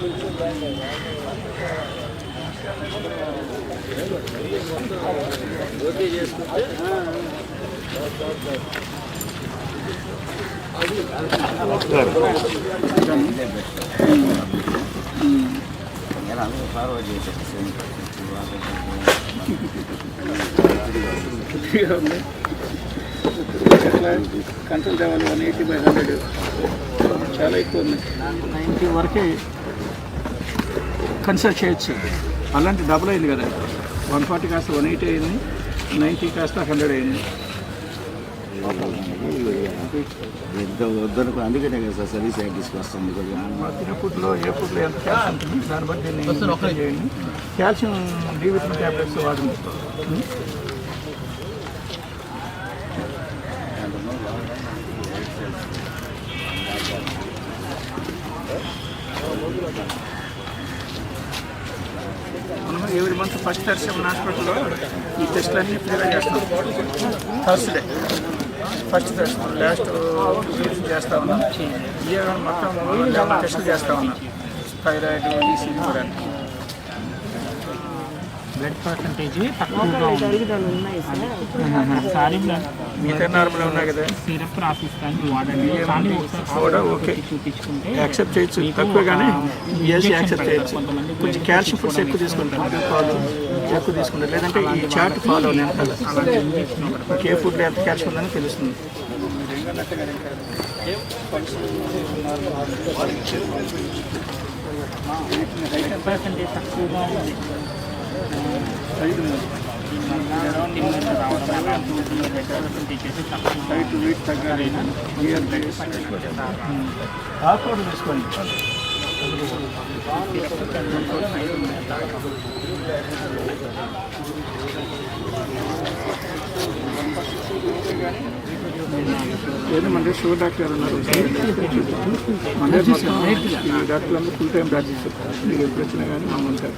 Okay చేసుకుంటే control తేవాలి one eighty by hundred చాలా ఎక్కువ ఉంది నైంటీ వరకే కన్సిడర్ చేయొచ్చు. అలాంటి డబుల్ అయింది కదా. వన్ ఫార్టీ కాస్త వన్ ఎయిటీ అయింది. నైంటీ కాస్త హండ్రెడ్ అయింది. ఎంత వద్దనుకో అందుకనే కదా సార్ సర్వీస్ యాక్ట్ తీసుకొస్తుంది మా ఫుడ్లో ఏ ఫుడ్లో ఎంత కాల్షియం ఉంటుంది దాన్ని బట్టి చేయండి కాల్షియం డి విటమిన్ ట్యాబ్లెట్స్ వాడండి ఫస్ట్ థర్స్డే మన హాస్పిటల్లో ఈ టెస్ట్లన్నీ ఫ్రీగా చేస్తాం. థర్స్డే ఫస్ట్ థర్స్డే లాస్ట్ చేస్తా ఉన్నాం. ఇయర్ మొత్తం లెవెన్ టెస్టులు చేస్తా ఉన్నాం. థైరాయిడ్ ఈసీ కూడా. బ్లడ్ పర్సంటేజ్ తక్కువగా ఉంది. సారీ. మిగతా నార్మల్ ఉన్నాయి కదా? సిరప్ రాసిస్తాను వాడండి. కానీ ఒకసారి కూడా ఓకే. చూపించుకుంటే యాక్సెప్ట్ చేయొచ్చు. తక్కువ కానీ ఏసీ యాక్సెప్ట్ చేయొచ్చు. కొంచెం కాల్షియం ఫుడ్స్ ఎక్కువ తీసుకుంటారు. పాలు ఎక్కువ తీసుకుంటారు. లేదంటే ఈ చార్ట్ ఫాలో నేను ఏ ఫుడ్లో ఎంత కాల్షియం ఉందని తెలుస్తుంది. పర్సంటేజ్ తక్కువగా ఉంది. దీనివల్ల అరౌండ్ ఇమ్యూనిటీ వెయిట్ తగ్గాలి ఇయర్ ఆకుకూరలు తీసుకోండి ఏదో మన దగ్గర షుగర్ డాక్టర్ గారు ఉన్నారు. మన దగ్గర మొత్తం ఈ డాక్టర్లు అందరూ ఫుల్ టైం ప్రాక్టీస్ మీకు ఎప్పుడు వచ్చినా కానీ మా ఉంటారు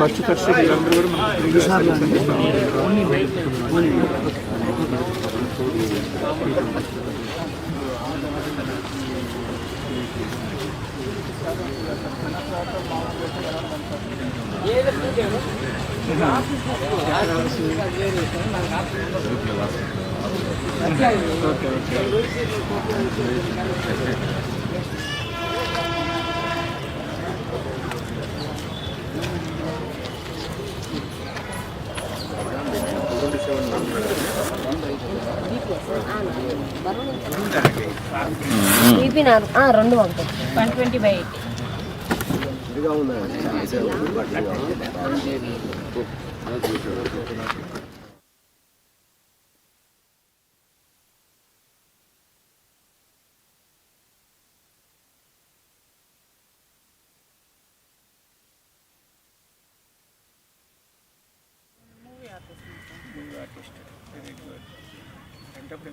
ఫస్ట్ ఖర్చు వీళ్ళందరూ కూడా మనకు ఫ్రీగా సర్వీస్ అందిస్తాం. ఓకే ఓకే బీపీ రెండు ఒకటి వన్ ట్వంటీ బై ఎయిట్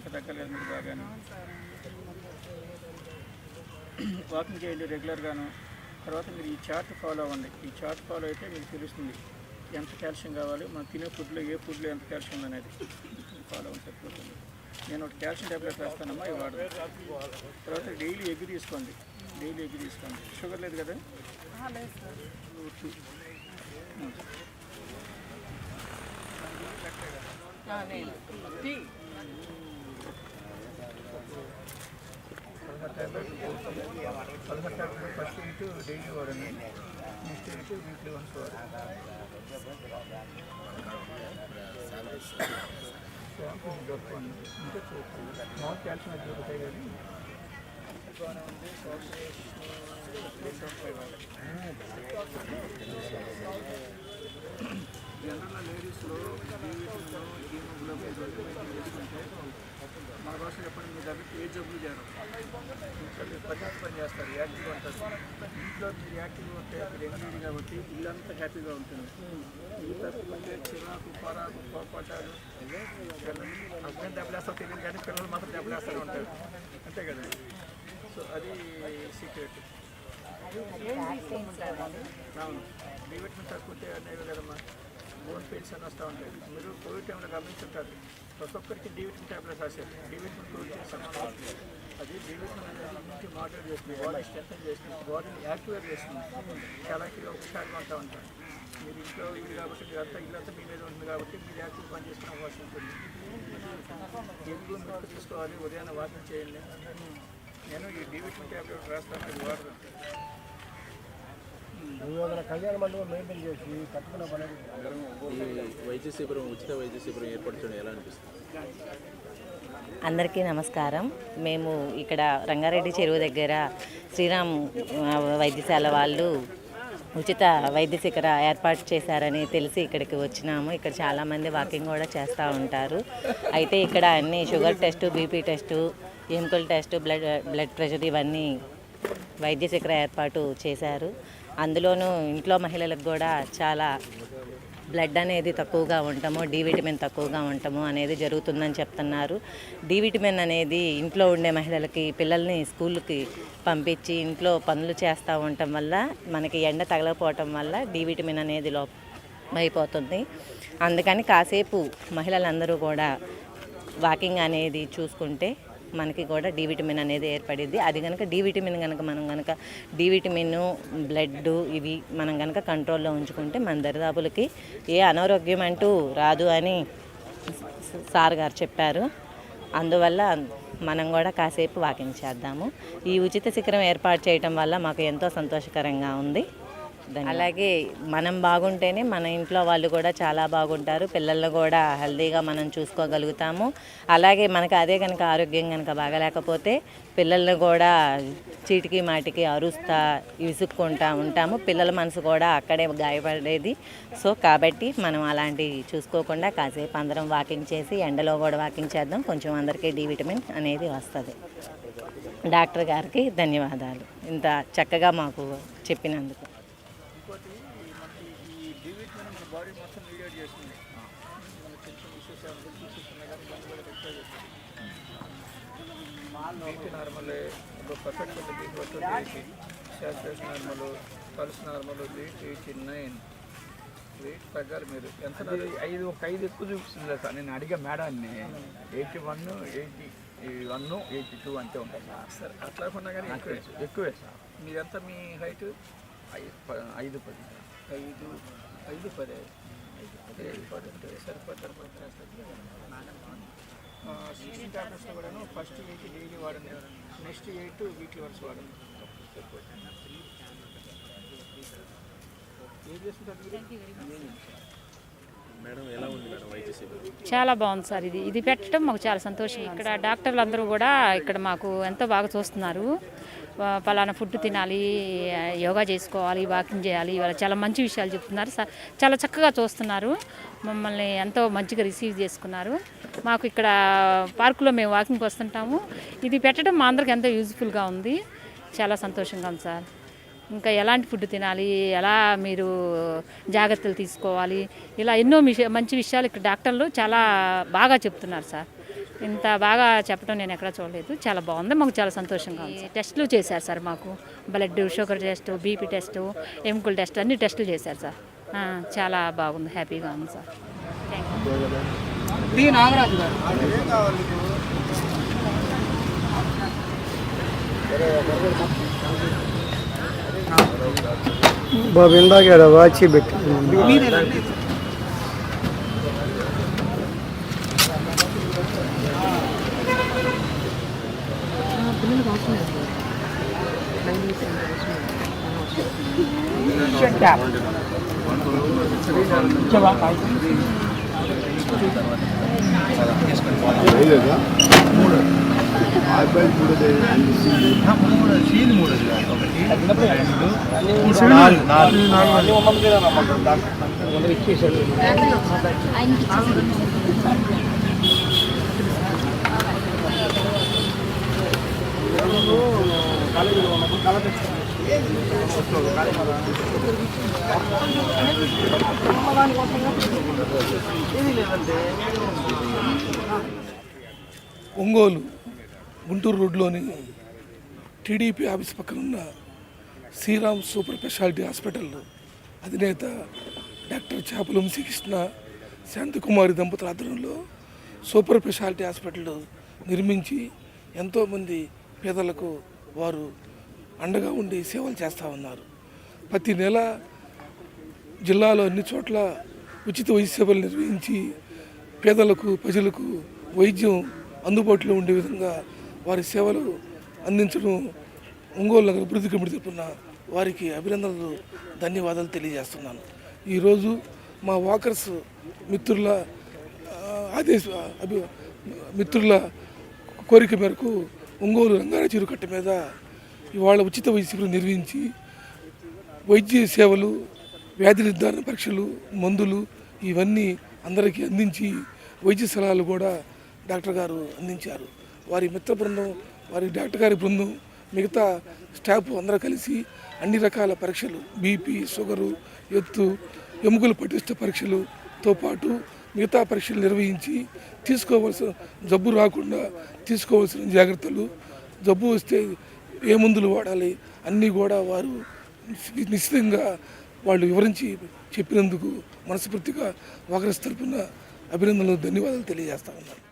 తగ్గలేదు మీరు బాగాను. వాకింగ్ చేయండి రెగ్యులర్గాను. తర్వాత మీరు ఈ చార్ట్ ఫాలో అవ్వండి. ఈ చార్ట్ ఫాలో అయితే మీకు తెలుస్తుంది ఎంత కాల్షియం కావాలి. మనం తినే ఫుడ్లో ఏ ఫుడ్లో ఎంత కాల్షియం అనేది. ఫాలో అవ్వండి సరిపోతుంది. నేను ఒకటి కాల్షియం ట్యాబ్లెట్ వేస్తానమ్మా ఇవి వాడదు తర్వాత డైలీ ఎగ్ తీసుకోండి. డైలీ ఎగ్ తీసుకోండి. షుగర్ లేదు కదా? టూ పదహారు టాబ్లెట్ ఫస్ట్ ఇటు డైలీ వాడండి నెక్స్ట్ ఇటు వీక్లీ వన్స్ వాడండి షాంపూ దొరకండి ఇంకా చూడండి మామూలు కాల్షియం అయితే దొరుకుతాయి కానీ బాగానే ఉంది జనరల్గా లేడీస్లో జీవితంలో హీమోగ్లోబిన్ చేసుకుంటే మన భాషలో చెప్పండి మీ దగ్గర ఏ జబ్బులు చేరం ఇంట్లో పని పని చేస్తారు యాక్టివ్గా ఉంటారు. ఇంట్లో మీరు యాక్టివ్గా ఉంటే ఎంగేజ్ కాబట్టి ఇల్లంతా హ్యాపీగా ఉంటుంది. మిగతా పిల్లలకి చిరాకు పరాకు కోపడ్డాలు హస్బెండ్ దెబ్బలేస్తారో తెలియదు కానీ పిల్లలు మాత్రం దెబ్బలేస్తూనే ఉంటారు. అంతే కదా? సో అది సీక్రెట్ అవును. బి విటమిన్ తక్కువ అనేవి కదమ్మా బోన్ పెయిన్స్ అని వస్తూ ఉంటాయి. మీరు కోవిడ్ టైంలో గమనించుంటారు. ప్రతి ఒక్కరికి డి విటమిన్ టాబ్లెట్స్ రాశారు. డి విటమిన్ కోవిడ్ సమానం అది డి విటమిన్ అనేది ఇమ్యూనిటీ మాడిఫై చేస్తుంది. బాడీ స్ట్రెంగ్ చేస్తుంది. బాడీని యాక్టివేట్ చేస్తుంది. చాలా ఒకసారి హుషారుగా ఉంటారు. మీరు ఇంట్లో ఇది కాబట్టి మీరంతా ఇల్లంతా మీ మీద ఉంటుంది కాబట్టి మీరు యాక్టివ్ పని చేసుకునే అవకాశం ఉంటుంది. ఎరుగు మీరు తీసుకోవాలి? ఉదయాన్నే వాకింగ్ చేయండి. నేను ఈ డి విటమిన్ టాబ్లెట్ రాస్తాను. అది వాడరు ఈ వైద్య శిబిరం ఉచిత వైద్య శిబిరం ఎలా అనిపిస్తుంది? అందరికీ నమస్కారం. మేము ఇక్కడ రంగారెడ్డి చెరువు దగ్గర శ్రీరామ్ వైద్యశాల వాళ్ళు ఉచిత వైద్య శిఖర ఏర్పాటు చేశారని తెలిసి ఇక్కడికి వచ్చినాము. ఇక్కడ చాలామంది వాకింగ్ కూడా చేస్తూ ఉంటారు. అయితే ఇక్కడ అన్ని షుగర్ టెస్ట్ బీపీ టెస్టు ఎముకల టెస్ట్ బ్లడ్ బ్లడ్ ప్రెషర్ ఇవన్నీ వైద్య శిఖర ఏర్పాటు చేశారు. అందులోనూ ఇంట్లో మహిళలకు కూడా చాలా బ్లడ్ అనేది తక్కువగా ఉండటము డి విటమిన్ తక్కువగా ఉండటము అనేది జరుగుతుందని చెప్తున్నారు. డి విటమిన్ అనేది ఇంట్లో ఉండే మహిళలకి పిల్లల్ని స్కూల్కి పంపించి ఇంట్లో పనులు చేస్తూ ఉండటం వల్ల మనకి ఎండ తగలకపోవటం వల్ల డి విటమిన్ అనేది లోపమైపోతుంది. అయిపోతుంది అందుకని కాసేపు మహిళలందరూ కూడా వాకింగ్ అనేది చూసుకుంటే మనకి కూడా డి విటమిన్ అనేది ఏర్పడింది. అది కనుక డి విటమిన్ కనుక మనం కనుక డి విటమిన్ బ్లడ్ ఇవి మనం కనుక కంట్రోల్లో ఉంచుకుంటే మన దరిదాపులకి ఏ అనారోగ్యం అంటూ రాదు అని సార్ గారు చెప్పారు. అందువల్ల మనం కూడా కాసేపు వాకింగ్ చేద్దాము. ఈ ఉచిత శిఖరం ఏర్పాటు చేయటం వల్ల మాకు ఎంతో సంతోషకరంగా ఉంది. అలాగే మనం బాగుంటేనే మన ఇంట్లో వాళ్ళు కూడా చాలా బాగుంటారు. పిల్లల్ని కూడా హెల్తీగా మనం చూసుకోగలుగుతాము. అలాగే మనకు అదే కనుక ఆరోగ్యం కనుక బాగలేకపోతే పిల్లల్ని కూడా చీటికి మాటికి అరుస్తా విసుక్కుంటా ఉంటాము. పిల్లల మనసు కూడా అక్కడే గాయపడేది. సో కాబట్టి మనం అలాంటివి చూసుకోకుండా కాసేపు అందరం వాకింగ్ చేసి ఎండలో కూడా వాకింగ్ చేద్దాం. కొంచెం అందరికీ డి విటమిన్ అనేది వస్తుంది. డాక్టర్ గారికి ధన్యవాదాలు. ఇంత చక్కగా మాకు చెప్పినందుకు. పర్ఫెక్ట్ ఉంది బీపీ వస్తుంది eighty saturation normal pulse normal weight eighty nine weight తగ్గాలి మీరు. ఎంత ఐదు ఒక ఐదు ఎక్కువ చూపిస్తుంది సార్. నేను అడిగా మేడాన్ని. Eighty one eighty one eighty two అంతే ఉంటుంది సార్. సరే అట్లా ఉన్నా కానీ ఎక్కువే. ఎక్కువే. సార్. మీరెంత మీ హైట్ ఐదు పది ఐదు ఐదు పది ఐదు పది. ఐదు పది. అంటే సరిపోతారు సిక్స్టీన్ టాబ్లెట్స్లో కూడాను ఫస్ట్ ఎయిట్ డైలీ వాడండి. నెక్స్ట్ ఎయిట్ వీక్లీ వన్స్ వాడండి. చాలా బాగుంది సార్ ఇది. ఇది పెట్టడం మాకు చాలా సంతోషంగా ఇక్కడ డాక్టర్లు అందరూ కూడా ఇక్కడ మాకు ఎంతో బాగా చూస్తున్నారు. పలానా ఫుడ్ తినాలి యోగా చేసుకోవాలి వాకింగ్ చేయాలి ఇవాళ చాలా మంచి విషయాలు చెప్తున్నారు. చాలా చక్కగా చూస్తున్నారు. మమ్మల్ని ఎంతో మంచిగా రిసీవ్ చేసుకున్నారు. మాకు ఇక్కడ పార్కులో మేము వాకింగ్కి వస్తుంటాము. ఇది పెట్టడం మా అందరికి ఎంతో యూజ్ఫుల్గా ఉంది. చాలా సంతోషంగా ఉంది సార్. ఇంకా ఎలాంటి ఫుడ్ తినాలి ఎలా మీరు జాగ్రత్తలు తీసుకోవాలి ఇలా ఎన్నో మంచి విషయాలు ఇక్కడ డాక్టర్లు చాలా బాగా చెప్తున్నారు సార్. ఇంత బాగా చెప్పడం నేను ఎక్కడ చూడలేదు. చాలా బాగుంది. మాకు చాలా సంతోషంగా ఉంది. టెస్టులు చేశారు సార్ మాకు. Blood sugar test BP test ఎముకల టెస్ట్ అన్ని టెస్టులు చేశారు సార్. ఆ, చాలా బాగుంది. హ్యాపీగా ఉంది సార్. థ్యాంక్ యూ బాబు ఇందాక వాచి పెట్టి Shut up. మూడు ఇచ్చేసాడు ఒంగోలు గుంటూరు రోడ్లోని టీడీపీ ఆఫీస్ పక్కన ఉన్న శ్రీరామ్ సూపర్ స్పెషాలిటీ హాస్పిటల్ అధినేత డాక్టర్ చేపల వంశీకృష్ణ శాంతకుమారి దంపతుల ఆధ్వర్యంలో సూపర్ స్పెషాలిటీ హాస్పిటల్ నిర్మించి ఎంతోమంది పేదలకు వారు అండగా ఉండి సేవలు చేస్తూ ఉన్నారు. ప్రతి నెల జిల్లాలో అన్ని చోట్ల ఉచిత వైద్య సేవలు నిర్వహించి పేదలకు ప్రజలకు వైద్యం అందుబాటులో ఉండే విధంగా వారి సేవలు అందించడం ఒంగోలు నగర అభివృద్ధి కమిటీ తరపున వారికి అభినందనలు ధన్యవాదాలు తెలియజేస్తున్నాను. ఈరోజు మా వాకర్స్ మిత్రుల ఆదేశ అభి మిత్రుల కోరిక మేరకు ఒంగోలు రంగారావు చెరుకట్ట మీద ఇవాళ ఉచిత వైద్య శిబిరం నిర్వహించి వైద్య సేవలు వ్యాధి నిర్ధారణ పరీక్షలు మందులు ఇవన్నీ అందరికీ అందించి వైద్య సలహాలు కూడా డాక్టర్ గారు అందించారు. వారి మిత్ర బృందం వారి డాక్టర్ గారి బృందం మిగతా స్టాఫ్ అందరూ కలిసి అన్ని రకాల పరీక్షలు బీపీ షుగరు ఎత్తు ఎముకలు పటిష్ట పరీక్షలుతో పాటు మిగతా పరీక్షలు నిర్వహించి తీసుకోవాల్సిన జబ్బు రాకుండా తీసుకోవాల్సిన జాగ్రత్తలు జబ్బు వస్తే ఏ మందులు వాడాలి అన్నీ కూడా వారు నిశ్చితంగా వాళ్ళు వివరించి చెప్పినందుకు మనస్ఫూర్తిగా ఒకరి తరపున అభినందనలు ధన్యవాదాలు తెలియజేస్తా ఉన్నాను.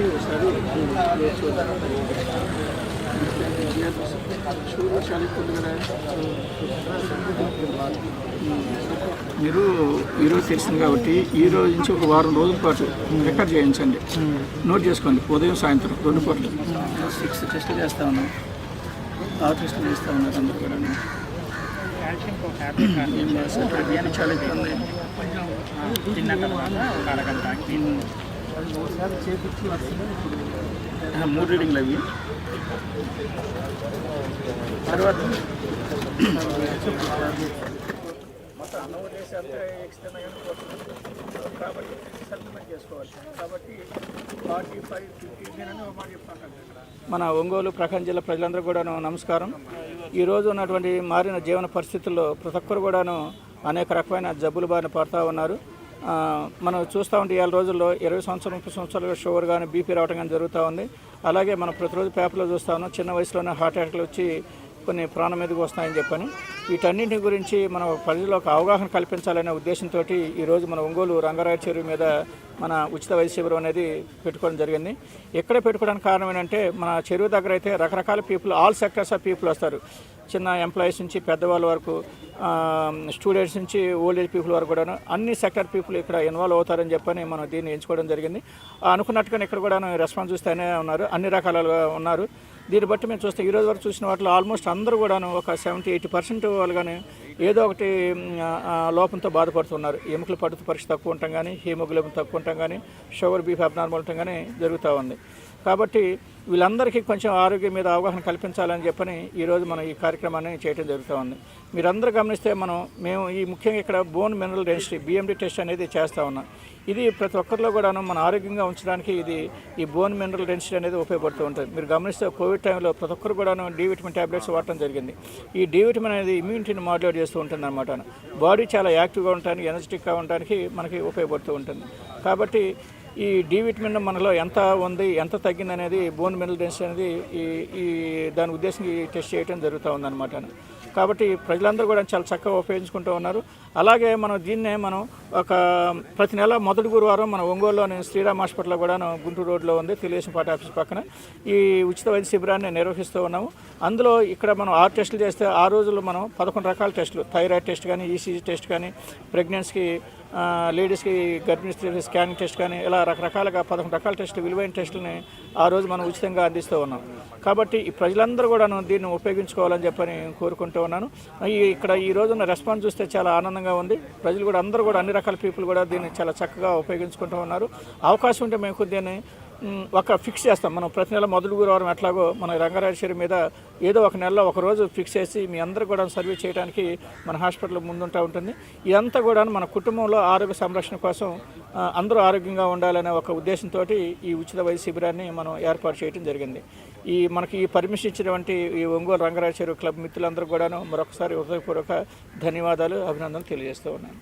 కాబట్టి ఒకసారి మీరు ఈరోజు తెలిసింది కాబట్టి ఈ రోజు నుంచి ఒక వారం రోజుల పాటు రికార్డ్ చేయించండి. నోట్ చేసుకోండి. ఉదయం సాయంత్రం రెండు పూటలు. సిక్స్ టెస్ట్లు చేస్తా ఉన్నాం. ఆరు టెస్ట్లు చేస్తా ఉన్నారు అందరూ కూడా చాలా ఉంది తిన్న తర్వాత ఒక అరగంట మూడు రీడింగ్లు అవి. తర్వాత కాబట్టి చేసుకోవాలి కాబట్టి ఫార్టీ ఫైవ్ ఫిఫ్టీ ఒక మాట చెప్తాను మన ఒంగోలు ప్రకాశం జిల్లా ప్రజలందరూ కూడాను నమస్కారం. ఈరోజు ఉన్నటువంటి మారిన జీవన పరిస్థితుల్లో ప్రతి ఒక్కరు కూడాను అనేక రకమైన జబ్బులు బారిన పడుతూ ఉన్నారు. మనం చూస్తూ ఉంటే ఇవాళ రోజుల్లో ఇరవై సంవత్సరాలు ముప్పై సంవత్సరాలుగా షుగర్ కానీ బీపీ రావడం కానీ జరుగుతూ ఉంది. అలాగే మనం ప్రతిరోజు పేపర్లో చూస్తా ఉన్నాం చిన్న వయసులోనే హార్ట్ అటాక్లు వచ్చి కొన్ని ప్రాణం మీదకి వస్తాయని చెప్పని. వీటన్నింటి గురించి మనం ప్రజల్లో ఒక అవగాహన కల్పించాలనే ఉద్దేశంతో ఈరోజు మన ఒంగోలు రంగారాయ చెరువు మీద మన ఉచిత వైద్య శిబిరం అనేది పెట్టుకోవడం జరిగింది. ఎక్కడ పెట్టుకోవడానికి కారణం ఏంటంటే మన చెరువు దగ్గర అయితే రకరకాల people all sectors of people వస్తారు. చిన్న ఎంప్లాయీస్ నుంచి పెద్దవాళ్ళ వరకు స్టూడెంట్స్ నుంచి ఓల్డ్ ఏజ్ పీపుల్ వరకు కూడా అన్ని సెక్టర్ పీపుల్ ఇక్కడ ఇన్వాల్వ్ అవుతారని చెప్పని మనం దీన్ని ఎంచుకోవడం జరిగింది. అనుకున్నట్టుగానే ఇక్కడ కూడా రెస్పాన్స్ చూస్తూనే ఉన్నారు. అన్ని రకాలుగా ఉన్నారు. దీన్ని బట్టి మేము చూస్తే ఈరోజు వరకు చూసిన వాటిలో ఆల్మోస్ట్ అందరూ కూడాను ఒక సెవెంటీ ఎయిటీ పర్సెంట్ వాళ్ళు కానీ ఏదో ఒకటి లోపంతో బాధపడుతున్నారు. ఎముకలు పడుతు పరీక్ష తక్కువ ఉండటం కానీ హీమోగ్లోబిన్ తక్కువ ఉండటం కానీ షుగర్ బీఫ్ అబ్నార్మల్ ఉండటం కానీ జరుగుతూ ఉంది. కాబట్టి వీళ్ళందరికీ కొంచెం ఆరోగ్యం మీద అవగాహన కల్పించాలని చెప్పని ఈరోజు మనం ఈ కార్యక్రమాన్ని చేయడం జరుగుతూ ఉంది. మీరందరూ గమనిస్తే మనం మేము ఈ ముఖ్యంగా ఇక్కడ bone mineral density BMD test అనేది చేస్తూ ఉన్నాం. ఇది ప్రతి ఒక్కరిలో కూడాను మన ఆరోగ్యంగా ఉంచడానికి ఇది ఈ బోన్ మినరల్ డెన్సిటీ అనేది ఉపయోగపడుతూ ఉంటుంది. మీరు గమనిస్తే కోవిడ్ టైంలో ప్రతి ఒక్కరు కూడాను డి విటమిన్ ట్యాబ్లెట్స్ వాడటం జరిగింది. ఈ డి విటమిన్ అనేది ఇమ్యూనిటీని మాడ్యులేట్ చేస్తూ ఉంటుంది అనమాట బాడీ చాలా యాక్టివ్గా ఉండటానికి ఎనర్జెటిక్గా ఉండడానికి మనకి ఉపయోగపడుతూ ఉంటుంది. కాబట్టి ఈ డి విటమిన్ మనలో ఎంత ఉంది ఎంత తగ్గింది అనేది బోన్ మినరల్ డెన్సిటీ అనేది ఈ ఈ దాని ఉద్దేశం ఈ టెస్ట్ చేయడం జరుగుతూ ఉందన్నమాట. కాబట్టి ప్రజలందరూ కూడా చాలా చక్కగా ఉపయోగించుకుంటూ ఉన్నారు. అలాగే మనం దీన్నే మనం ఒక ప్రతి నెల మొదటి గురువారం మన ఒంగోలులోని శ్రీరామ్ హాస్పిటల్ కూడా గుంటూరు రోడ్లో ఉంది తెలుగుదేశం పార్టీ ఆఫీస్ పక్కన. ఈ ఉచిత వైద్య శిబిరాన్ని నిర్వహిస్తూ ఉన్నాము. అందులో ఇక్కడ మనం ఆరు టెస్టులు చేస్తే ఆ రోజుల్లో మనం పదకొండు రకాల టెస్టులు. థైరాయిడ్ టెస్ట్ కానీ ఈసీజీ టెస్ట్ కానీ ప్రెగ్నెన్సీకి లేడీస్కి గర్భిణీ స్కానింగ్ టెస్ట్ కానీ ఇలా రకరకాలుగా పదకొండు రకాల టెస్టులు విలువైన టెస్టులని ఆ రోజు మనం ఉచితంగా అందిస్తూ ఉన్నాం. కాబట్టి ప్రజలందరూ కూడా దీన్ని ఉపయోగించుకోవాలని చెప్పని కోరుకుంటూ ఉన్నాను. ఈ ఇక్కడ ఈ రోజున రెస్పాన్స్ చూస్తే చాలా ఆనందంగా ఉంది. ప్రజలు కూడా అందరూ కూడా అన్ని రకాల పీపుల్ కూడా దీన్ని చాలా చక్కగా ఉపయోగించుకుంటూ ఉన్నారు. అవకాశం ఉంటే మేము దీన్ని ఒక ఫిక్స్ చేస్తాం. మనం ప్రతి నెల మొదటి గురువారం ఎట్లాగో మన రంగారాజేశ్వరి మీద ఏదో ఒక నెలలో ఒక రోజు ఫిక్స్ చేసి మీ అందరూ కూడా సర్వే చేయడానికి మన హాస్పిటల్ ముందుంటూ ఉంటుంది. ఇదంతా కూడా మన కుటుంబంలో ఆరోగ్య సంరక్షణ కోసం అందరూ ఆరోగ్యంగా ఉండాలనే ఒక ఉద్దేశంతో ఈ ఉచిత వైద్య శిబిరాన్ని మనం ఏర్పాటు చేయడం జరిగింది. ఈ మనకి ఈ పర్మిషన్ ఇచ్చినటువంటి ఈ ఒంగోలు రంగరాజేశ్వరి క్లబ్ మిత్రులందరూ కూడాను మరొకసారి హృదయపూర్వక ధన్యవాదాలు అభినందనలు తెలియజేస్తూ ఉన్నాను.